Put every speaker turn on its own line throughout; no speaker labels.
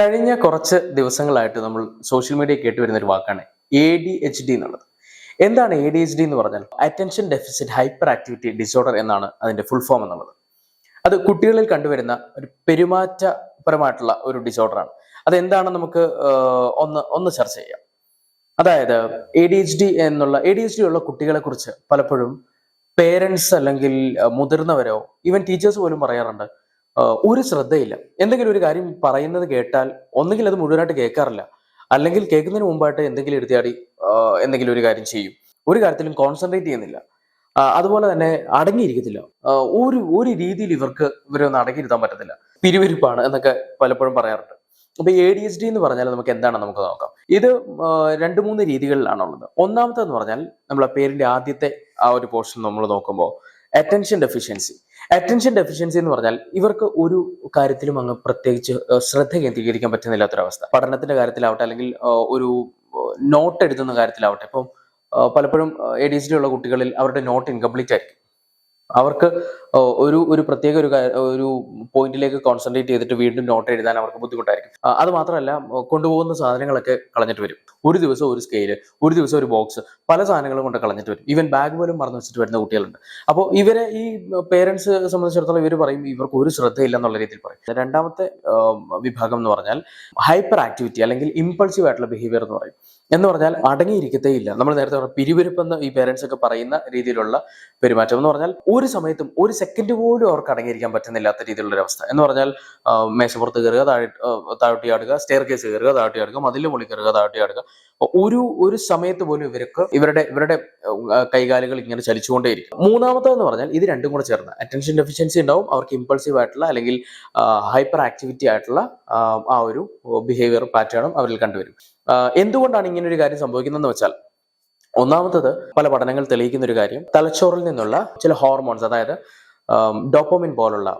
കഴിഞ്ഞ കുറച്ച് ദിവസങ്ങളായിട്ട് നമ്മൾ സോഷ്യൽ മീഡിയ കേട്ടുവരുന്ന ഒരു വാക്കാണ് എ ഡി എച്ച് ഡി എന്നുള്ളത്. എന്താണ് എ ഡി എച്ച് ഡി എന്ന് പറഞ്ഞാൽ? Attention deficit hyper activity disorder എന്നാണ് അതിന്റെ ഫുൾ ഫോം എന്നുള്ളത്. അത് കുട്ടികളിൽ കണ്ടുവരുന്ന ഒരു പെരുമാറ്റപരമായിട്ടുള്ള ഒരു ഡിസോർഡറാണ് അതെന്താണെന്ന് നമുക്ക് ഒന്ന് ഒന്ന് ചർച്ച ചെയ്യാം. അതായത് എ ഡി എച്ച് ഡി എന്നുള്ള എ ഡി എച്ച് ഡി ഉള്ള കുട്ടികളെ കുറിച്ച് പലപ്പോഴും പേരൻസ് അല്ലെങ്കിൽ മുതിർന്നവരോ ഈവൻ ടീച്ചേഴ്സ് പോലും പറയാറുണ്ട് ഒരു ശ്രദ്ധയില്ല. എന്തെങ്കിലും ഒരു കാര്യം പറയുന്നത് കേട്ടാൽ ഒന്നുകിൽ അത് മുഴുവനായിട്ട് കേൾക്കാറില്ല. അല്ലെങ്കിൽ കേൾക്കുന്നതിന് മുമ്പായിട്ട് എന്തെങ്കിലും എടുത്തിയാടി എന്തെങ്കിലും ഒരു കാര്യം ചെയ്യും. ഒരു കാര്യത്തിലും കോൺസെൻട്രേറ്റ് ചെയ്യുന്നില്ല. അതുപോലെ തന്നെ അടങ്ങിയിരിക്കത്തില്ല. ഒരു ഒരു രീതിയിൽ ഇവർക്ക് ഇവരെ ഒന്ന് അടങ്ങിയിരുത്താൻ പറ്റത്തില്ല. പിരിവിരിപ്പാണ് എന്നൊക്കെ പലപ്പോഴും പറയാറുണ്ട്. അപ്പൊ എ ഡി എച്ച് ഡി എന്ന് പറഞ്ഞാൽ നമുക്ക് എന്താണ് നമുക്ക് നോക്കാം. ഇത് രണ്ട് മൂന്ന് രീതികളിലാണുള്ളത്. ഒന്നാമത്തെ എന്ന് പറഞ്ഞാൽ നമ്മളെ പേരിന്റെ ആദ്യത്തെ ആ ഒരു പോർഷൻ നമ്മൾ നോക്കുമ്പോൾ അറ്റൻഷൻ ഡെഫിഷ്യൻസി അറ്റൻഷൻ ഡെഫിഷ്യൻസി എന്ന് പറഞ്ഞാൽ ഇവർക്ക് ഒരു കാര്യത്തിലും അങ്ങ് പ്രത്യേകിച്ച് ശ്രദ്ധ കേന്ദ്രീകരിക്കാൻ പറ്റുന്നില്ലാത്തൊരവസ്ഥ. പഠനത്തിന്റെ കാര്യത്തിലാവട്ടെ അല്ലെങ്കിൽ ഒരു നോട്ട് എഴുതുന്ന കാര്യത്തിലാവട്ടെ. ഇപ്പം പലപ്പോഴും എ ഡി സി ഉള്ള കുട്ടികളിൽ അവരുടെ നോട്ട് ഇൻകംപ്ലീറ്റ് ആയിരിക്കും. അവർക്ക് ഒരു ഒരു പ്രത്യേക ഒരു ഒരു പോയിന്റിലേക്ക് കോൺസെൻട്രേറ്റ് ചെയ്തിട്ട് വീണ്ടും നോട്ട് എഴുതാൻ അവർക്ക് ബുദ്ധിമുട്ടായിരിക്കും. അത് മാത്രമല്ല കൊണ്ടുപോകുന്ന സാധനങ്ങളൊക്കെ കളഞ്ഞിട്ട് വരും. ഒരു ദിവസം ഒരു സ്കെയിൽ ഒരു ദിവസം ഒരു ബോക്സ് പല സാധനങ്ങളും കൊണ്ട് കളഞ്ഞിട്ട് വരും. ഈവൻ ബാഗ് പോലും മറന്നു വെച്ചിട്ട് വരുന്ന കുട്ടികളുണ്ട്. അപ്പോൾ ഇവരെ ഈ പേരൻസ് സംബന്ധിച്ചിടത്തോളം ഇവർ പറയും ഇവർക്ക് ഒരു ശ്രദ്ധയില്ല എന്നുള്ള രീതിയിൽ പറയും. രണ്ടാമത്തെ വിഭാഗം എന്ന് പറഞ്ഞാൽ ഹൈപ്പർ ആക്ടിവിറ്റി അല്ലെങ്കിൽ ഇമ്പൾസീവ് ആയിട്ടുള്ള ബിഹേവിയർ എന്ന് പറയും. എന്ന് പറഞ്ഞാൽ അടങ്ങിയിരിക്കത്തേ ഇല്ല. നമ്മൾ നേരത്തെ പറഞ്ഞ പിരിവിരിപ്പെന്ന് ഈ പേരൻസ് ഒക്കെ പറയുന്ന രീതിയിലുള്ള പെരുമാറ്റം എന്ന് പറഞ്ഞാൽ ഒരു സമയത്തും ഒരു സെക്കൻഡ് പോലും അവർക്ക് അടങ്ങിയിരിക്കാൻ പറ്റുന്നില്ലാത്ത രീതിയിലുള്ള ഒരു അവസ്ഥ എന്ന് പറഞ്ഞാൽ മേശപ്പുറത്ത് കയറുക താഴെ താഴ്ത്തി ആടുക സ്റ്റെയർ കേസ് കയറുക താഴ്ത്തി ആടുക മതിൽ മുളി കയറുക താഴ്ത്തി ആടുക ഒരു ഒരു സമയത്ത് പോലും ഇവർക്ക് ഇവരുടെ ഇവരുടെ കൈകാലുകൾ ഇങ്ങനെ ചലിച്ചുകൊണ്ടേയിരിക്കും. മൂന്നാമത്തെന്ന് പറഞ്ഞാൽ ഇത് രണ്ടും കൂടെ ചേർന്ന്. അറ്റൻഷൻ ഡെഫിഷ്യൻസി ഉണ്ടാവും അവർക്ക് ഇമ്പൾസീവ് ആയിട്ടുള്ള അല്ലെങ്കിൽ ഹൈപ്പർ ആക്ടിവിറ്റി ആയിട്ടുള്ള ആ ഒരു ബിഹേവിയർ പാറ്റേണും അവരിൽ കണ്ടുവരും. എന്തുകൊണ്ടാണ് ഇങ്ങനെ ഒരു കാര്യം സംഭവിക്കുന്നതെന്ന് വെച്ചാൽ ഒന്നാമത്തത് പല പഠനങ്ങൾ തെളിയിക്കുന്ന ഒരു കാര്യം തലച്ചോറിൽ നിന്നുള്ള ചില ഹോർമോൺസ് അതായത് ഡോപ്പോമിൻ പോലുള്ള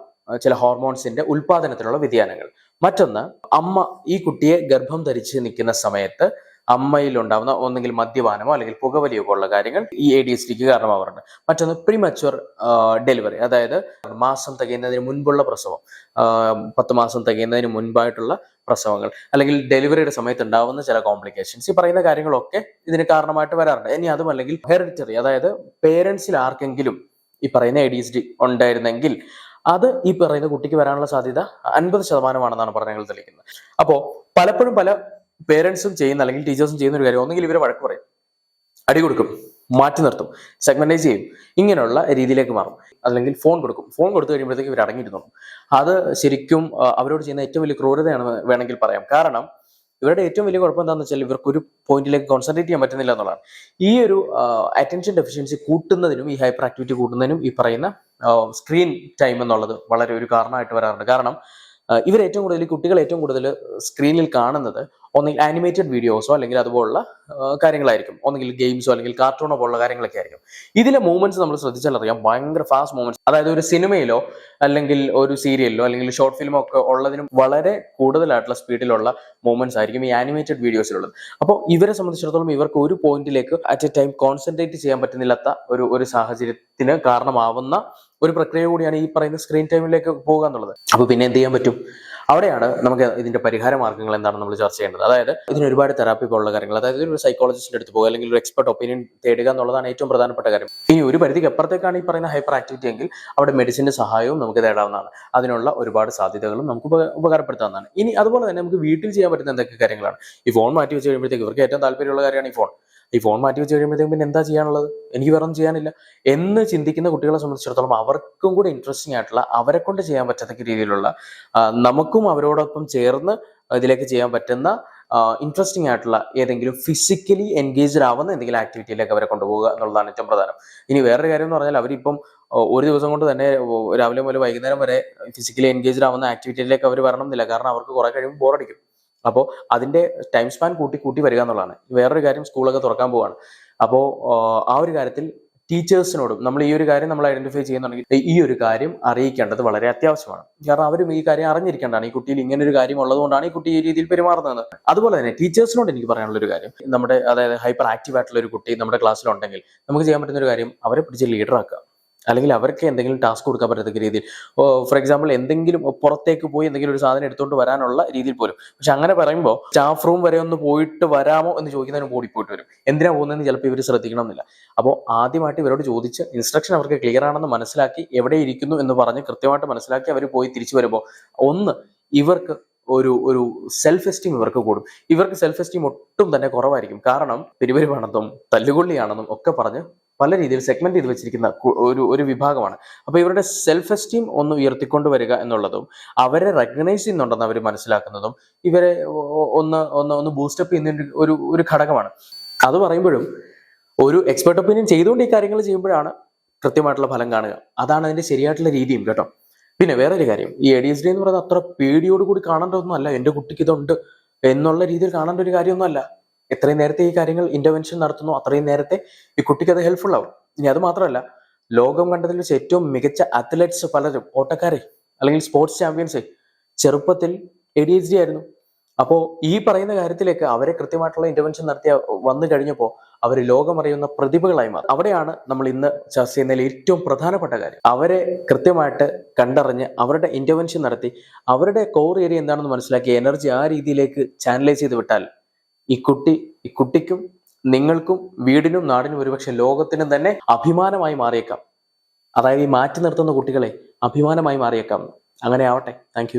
ചില ഹോർമോൺസിന്റെ ഉൽപാദനത്തിലുള്ള വ്യതിയാനങ്ങൾ. മറ്റൊന്ന് അമ്മ ഈ കുട്ടിയെ ഗർഭം ധരിച്ച് നിൽക്കുന്ന സമയത്ത് അമ്മയിൽ ഉണ്ടാവുന്ന ഒന്നെങ്കിൽ മദ്യപാനമോ അല്ലെങ്കിൽ പുകവലിയോ പോലുള്ള കാര്യങ്ങൾ ഈ എ ഡി എസ് ഡിക്ക് കാരണമാവാറുണ്ട്. മറ്റൊന്ന് പ്രിമച്വർ ഡെലിവറി അതായത് മാസം തികയുന്നതിന് മുൻപുള്ള പ്രസവം പത്ത് മാസം തികയുന്നതിന് മുൻപായിട്ടുള്ള പ്രസവങ്ങൾ അല്ലെങ്കിൽ ഡെലിവറിയുടെ സമയത്ത് ഉണ്ടാവുന്ന ചില കോംപ്ലിക്കേഷൻസ് ഈ പറയുന്ന കാര്യങ്ങളൊക്കെ ഇതിന് കാരണമായിട്ട് വരാറുണ്ട്. ഇനി അതുമല്ലെങ്കിൽ ഹെറിറ്ററി അതായത് പേരൻസിൽ ആർക്കെങ്കിലും ഈ പറയുന്ന എ ഡി എസ് ഡി ഉണ്ടായിരുന്നെങ്കിൽ അത് ഈ പറയുന്ന കുട്ടിക്ക് വരാനുള്ള സാധ്യത അൻപത് ശതമാനമാണെന്നാണ് പഠനങ്ങൾ തെളിയിക്കുന്നത്. അപ്പോൾ പലപ്പോഴും പല പേരൻസും ചെയ്യുന്ന അല്ലെങ്കിൽ ടീച്ചേഴ്സും ചെയ്യുന്ന ഒരു കാര്യം ഒന്നുകിൽ ഇവരെ വഴക്ക് പറയും അടി കൊടുക്കും മാറ്റി നിർത്തും സെഗ്മെന്റൈസ് ചെയ്യും ഇങ്ങനെയുള്ള രീതിയിലേക്ക് മാറും. അല്ലെങ്കിൽ ഫോൺ കൊടുക്കും. ഫോൺ കൊടുത്തു കഴിയുമ്പോഴത്തേക്ക് ഇവർ അടങ്ങിയിരുന്നു അത് ശരിക്കും അവരോട് ചെയ്യുന്ന ഏറ്റവും വലിയ ക്രൂരതയാണ് വേണമെങ്കിൽ പറയാം. കാരണം ഇവരുടെ ഏറ്റവും വലിയ കുഴപ്പം എന്താണെന്ന് വെച്ചാൽ ഇവർക്ക് ഒരു പോയിന്റിലേക്ക് കോൺസെൻട്രേറ്റ് ചെയ്യാൻ പറ്റുന്നില്ല എന്നുള്ളതാണ്. ഈ ഒരു അറ്റൻഷൻ ഡെഫിഷ്യൻസി കൂട്ടുന്നതിനും ഈ ഹൈപ്പർ ആക്ടിവിറ്റി കൂട്ടുന്നതിനും ഈ പറയുന്ന സ്ക്രീൻ ടൈം എന്നുള്ളത് വളരെ ഒരു കാരണമായിട്ട് വരാറുണ്ട്. കാരണം ഇവർ ഏറ്റവും കൂടുതൽ കുട്ടികൾ ഏറ്റവും കൂടുതൽ സ്ക്രീനിൽ കാണുന്നത് ഒന്നെങ്കിൽ ആനിമേറ്റഡ് വീഡിയോസോ അല്ലെങ്കിൽ അതുപോലുള്ള കാര്യങ്ങളായിരിക്കും. ഒന്നെങ്കിൽ ഗെയിംസോ അല്ലെങ്കിൽ കാർട്ടൂണോ പോലുള്ള കാര്യങ്ങളൊക്കെ ആയിരിക്കും. ഇതിലെ മൂവ്മെന്റ്സ് നമ്മൾ ശ്രദ്ധിച്ചാൽ അറിയാം ഭയങ്കര ഫാസ്റ്റ് മൂവ്മെന്റ്സ് അതായത് ഒരു സിനിമയിലോ അല്ലെങ്കിൽ ഒരു സീരിയലിലോ അല്ലെങ്കിൽ ഷോർട്ട് ഫിലിമോ ഒക്കെ ഉള്ളതിനും വളരെ കൂടുതലായിട്ടുള്ള സ്പീഡിലുള്ള മൂവ്മെന്റ്സ് ആയിരിക്കും ഈ ആനിമേറ്റഡ് വീഡിയോസിലുള്ളത് അപ്പോൾ ഇവരെ സംബന്ധിച്ചിടത്തോളം ഇവർക്ക് ഒരു പോയിന്റിലേക്ക് അറ്റ് എ ടൈം കോൺസെൻട്രേറ്റ് ചെയ്യാൻ പറ്റുന്നില്ലാത്ത ഒരു ഒരു സാഹചര്യത്തിന് കാരണമാവുന്ന ഒരു പ്രക്രിയ കൂടിയാണ് ഈ പറയുന്ന സ്ക്രീൻ ടൈമിലേക്ക് പോകുക എന്നുള്ളത് അപ്പൊ പിന്നെ എന്ത് ചെയ്യാൻ പറ്റും? അവിടെയാണ് നമുക്ക് ഇതിന്റെ പരിഹാര മാർഗങ്ങൾ എന്താണ് നമ്മൾ ചർച്ച ചെയ്യേണ്ടത്. അതായത് ഇതിന് ഒരുപാട് തെറാപ്പി പോലുള്ള കാര്യങ്ങൾ അതായത് ഒരു സൈക്കോളജിസ്റ്റിന്റെ അടുത്ത് പോകുക അല്ലെങ്കിൽ ഒരു എക്സ്പെർട്ട് ഒപ്പീനിയൻ തേടുക എന്നുള്ളതാണ് ഏറ്റവും പ്രധാനപ്പെട്ട കാര്യം. ഇനി ഒരു പരിധിക്ക് അപ്പുറത്തേക്കാണ് ഈ പറയുന്ന ഹൈപ്പർ ആക്ടിവിറ്റി എങ്കിൽ അവിടെ മെഡിസിന്റെ സഹായവും നമുക്ക് തേടാവുന്നതാണ്. അതിനുള്ള ഒരുപാട് സാധ്യതകളും നമുക്ക് ഉപ- ഉപകാരപ്പെടുത്താവുന്നതാണ്. ഇനി അതുപോലെ തന്നെ നമുക്ക് വീട്ടിൽ ചെയ്യാൻ പറ്റുന്ന എന്തൊക്കെ കാര്യങ്ങളാണ്? ഈ ഫോൺ മാറ്റി വെച്ച് കഴിയുമ്പോഴത്തേക്ക് ഇവർക്ക് ഏറ്റവും താല്പര്യമുള്ള കാര്യമാണ് ഈ ഫോൺ ഈ ഫോൺ മാറ്റി വെച്ച് കഴിയുമ്പോഴത്തേക്കും പിന്നെ എന്താ ചെയ്യാനുള്ളത്? എനിക്ക് വേറെ ഒന്നും ചെയ്യാനില്ല. എന്ന് ചിന്തിക്കുന്ന കുട്ടികളെ സംബന്ധിച്ചിടത്തോളം അവർക്കും കൂടെ ഇൻട്രസ്റ്റിംഗ് ആയിട്ടുള്ള അവരെ കൊണ്ട് ചെയ്യാൻ പറ്റത്തക്ക രീതിയിലുള്ള നമുക്കും അവരോടൊപ്പം ചേർന്ന് ഇതിലേക്ക് ചെയ്യാൻ പറ്റുന്ന ഇൻട്രസ്റ്റിംഗ് ആയിട്ടുള്ള ഏതെങ്കിലും ഫിസിക്കലി എൻഗേജ്ഡ് ആവുന്ന എന്തെങ്കിലും ആക്ടിവിറ്റിയിലേക്ക് അവരെ കൊണ്ടുപോകുക എന്നുള്ളതാണ് ഏറ്റവും പ്രധാനം. ഇനി വേറൊരു കാര്യം എന്ന് പറഞ്ഞാൽ അവരിപ്പം ഒരു ദിവസം കൊണ്ട് തന്നെ രാവിലെ മുതൽ വൈകുന്നേരം വരെ ഫിസിക്കലി എൻഗേജ്ഡ് ആവുന്ന ആക്ടിവിറ്റിയിലേക്ക് അവർ വരണം എന്നില്ല കാരണം അവർക്ക് കുറെ കഴിയുമ്പോൾ ബോറടിക്കും അപ്പോൾ അതിന്റെ ടൈം സ്പാൻ കൂട്ടി കൂട്ടി വരിക എന്നുള്ളതാണ്. വേറൊരു കാര്യം സ്കൂളൊക്കെ തുറക്കാൻ പോവാണ്. അപ്പോൾ ആ ഒരു കാര്യത്തിൽ ടീച്ചേഴ്സിനോടും നമ്മൾ ഈ ഒരു കാര്യം നമ്മൾ ഐഡന്റിഫൈ ചെയ്യുന്നുണ്ടെങ്കിൽ ഈ ഒരു കാര്യം അറിയിക്കേണ്ടത് വളരെ അത്യാവശ്യമാണ്. കാരണം അവരും ഈ കാര്യം അറിഞ്ഞിരിക്കേണ്ടതാണ്. ഈ കുട്ടിയിൽ ഇങ്ങനെ ഒരു കാര്യം ഉള്ളതുകൊണ്ടാണ് ഈ കുട്ടി ഈ രീതിയിൽ പെരുമാറുന്നത്. അതുപോലെ തന്നെ ടീച്ചേഴ്സിനോട് എനിക്ക് പറയാനുള്ള ഒരു കാര്യം. നമ്മുടെ അതായത് ഹൈപ്പർ ആക്റ്റീവ് ആയിട്ടുള്ള ഒരു കുട്ടി നമ്മുടെ ക്ലാസ്സിലുണ്ടെങ്കിൽ നമുക്ക് ചെയ്യാൻ പറ്റുന്ന ഒരു കാര്യം അവരെ പിടിച്ച് ലീഡർ ആക്കുക. അല്ലെങ്കിൽ അവർക്ക് എന്തെങ്കിലും ടാസ്ക് കൊടുക്കാൻ പറ്റത്തക്ക രീതിയിൽ. ഫോർ എക്സാമ്പിൾ എന്തെങ്കിലും പുറത്തേക്ക് പോയി എന്തെങ്കിലും ഒരു സാധനം എടുത്തുകൊണ്ട് വരാനുള്ള രീതിയിൽ പോലും. പക്ഷെ അങ്ങനെ പറയുമ്പോൾ സ്റ്റാഫ് റൂം വരെ ഒന്ന് പോയിട്ട് വരാമോ എന്ന് ചോദിക്കുന്നതിന് ഓടി പോയിട്ട് വരും. എന്തിനാ പോകുന്നതെന്ന് ചിലപ്പോൾ ഇവർ ശ്രദ്ധിക്കണം എന്നില്ല അപ്പോൾ ആദ്യമായിട്ട് ഇവരോട് ചോദിച്ച് ഇൻസ്ട്രക്ഷൻ അവർക്ക് ക്ലിയർ ആണെന്ന് മനസ്സിലാക്കി എവിടെ ഇരിക്കുന്നു എന്ന് പറഞ്ഞ് കൃത്യമായിട്ട് മനസ്സിലാക്കി അവർ പോയി തിരിച്ചു വരുമ്പോൾ ഒന്ന് ഇവർക്ക് ഒരു ഒരു സെൽഫ് എസ്റ്റീം ഇവർക്ക് കൂടും. ഇവർക്ക് സെൽഫ് എസ്റ്റീം ഒട്ടും തന്നെ കുറവായിരിക്കും. കാരണം പിരിവരുവാണെന്നും തല്ലുകൊള്ളിയാണെന്നും ഒക്കെ പറഞ്ഞ് പല രീതിയിൽ സെഗ്മെന്റ് ചെയ്ത് വെച്ചിരിക്കുന്ന ഒരു ഒരു വിഭാഗമാണ്. അപ്പോൾ ഇവരുടെ സെൽഫ് എസ്റ്റീം ഒന്ന് ഉയർത്തിക്കൊണ്ട് വരിക എന്നുള്ളതും അവരെ റെക്കഗ്നൈസ് ചെയ്യുന്നുണ്ടെന്ന് അവർ മനസ്സിലാക്കുന്നതും ഇവരെ ഒന്ന് ഒന്ന് ഒന്ന് ബൂസ്റ്റപ്പ് ചെയ്യുന്ന ഒരു ഒരു ഘടകമാണ്. അത് പറയുമ്പോഴും ഒരു എക്സ്പെർട്ട് ഒപ്പീനിയൻ ചെയ്തുകൊണ്ട് ഈ കാര്യങ്ങൾ ചെയ്യുമ്പോഴാണ് കൃത്യമായിട്ടുള്ള ഫലം കാണുക. അതാണ് അതിന്റെ ശരിയായിട്ടുള്ള രീതിയും കേട്ടോ. പിന്നെ വേറൊരു കാര്യം ഈ എ ഡി എസ് ഡി എന്ന് പറയുന്നത് അത്ര പേടിയോടുകൂടി കാണേണ്ട ഒന്നുമല്ല എന്റെ കുട്ടിക്ക് ഇതുണ്ട് എന്നുള്ള രീതിയിൽ കാണേണ്ട ഒരു കാര്യമൊന്നുമല്ല എത്രയും നേരത്തെ ഈ കാര്യങ്ങൾ ഇന്റർവെൻഷൻ നടത്തുന്നു അത്രയും നേരത്തെ ഈ കുട്ടിക്ക് അത് ഹെൽപ്ഫുൾ ആവും. ഇനി അത് മാത്രമല്ല ലോകം കണ്ടതിൽ വെച്ച് ഏറ്റവും മികച്ച അത്ലറ്റ്സ് പലരും ഓട്ടക്കാരെ അല്ലെങ്കിൽ സ്പോർട്സ് ചാമ്പ്യൻസ് ചെറുപ്പത്തിൽ എ ഡി എച്ച് ഡി ആയിരുന്നു. അപ്പോൾ ഈ പറയുന്ന കാര്യത്തിലേക്ക് അവരെ കൃത്യമായിട്ടുള്ള ഇന്റർവെൻഷൻ നടത്തിയ വന്നു കഴിഞ്ഞപ്പോൾ അവർ ലോകമറിയുന്ന പ്രതിഭകളായി മാറി. അവിടെയാണ് നമ്മൾ ഇന്ന് ചർച്ച ചെയ്യുന്നതിൽ ഏറ്റവും പ്രധാനപ്പെട്ട കാര്യം. അവരെ കൃത്യമായിട്ട് കണ്ടറിഞ്ഞ് അവരുടെ ഇന്റർവെൻഷൻ നടത്തി അവരുടെ കോർ ഏരിയ എന്താണെന്ന് മനസ്സിലാക്കി എനർജി ആ രീതിയിലേക്ക് ചാനലൈസ് ചെയ്ത് വിട്ടാൽ ഈ കുട്ടി ഈ കുട്ടിക്കും നിങ്ങൾക്കും വീടിനും നാടിനും ഒരുപക്ഷെ ലോകത്തിനും തന്നെ അഭിമാനമായി മാറിയേക്കാം. അതായത് ഈ മാറ്റി നിർത്തുന്ന കുട്ടികളെ അഭിമാനമായി മാറിയേക്കാം. അങ്ങനെ ആവട്ടെ താങ്ക്